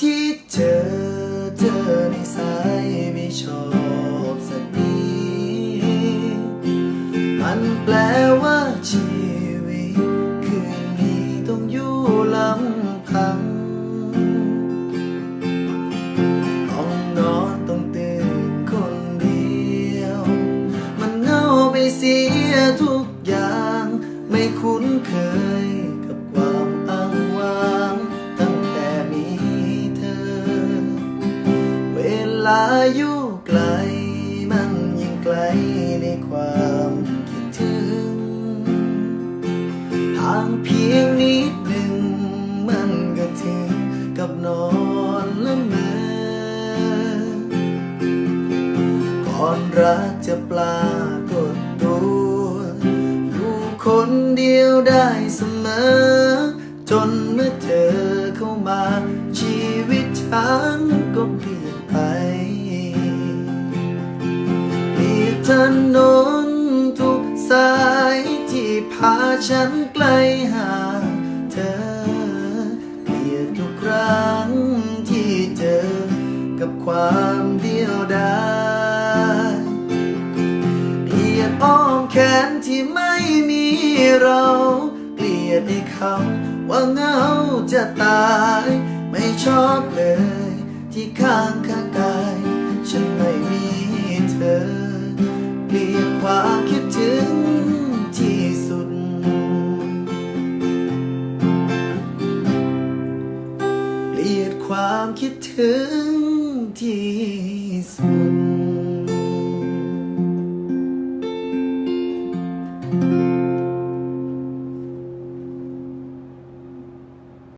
ที่เจอเจอในสายไม่ชอบสักดีมันแปลว่าชีวิตคืนนี้ต้องอยู่ลำพังต้องนอนต้องตื่นคนเดียว มันเงาไปเสียทุกอย่างไม่คุ้นาอยู่ไกล มันยิ่งไกลในความคิดถึงทางเพียงนิดหนึ่ง มันก็ถึงกับนอนละเมอก่อนรักจะปรากฏตัวอยู่คนเดียวได้เสมอ จนเมื่อเธอเข้ามาชีวิต ฉันก็เปลี่ยนไปเกลียนถนนทุกสายที่พาฉันใกล้หาเธอเกลียดทุกครั้งที่เจอ กับความเดียวดายเกลียดอ้อมแขนที่ไม่มีเรา เกลียดในคำว่าเงาจะตาย ไม่ชอบเลย ที่ข้างข้างกาย ฉันไม่มีเธอเปลี่ยนความคิดถึงที่สุด เปลี่ยนความคิดถึงที่สุด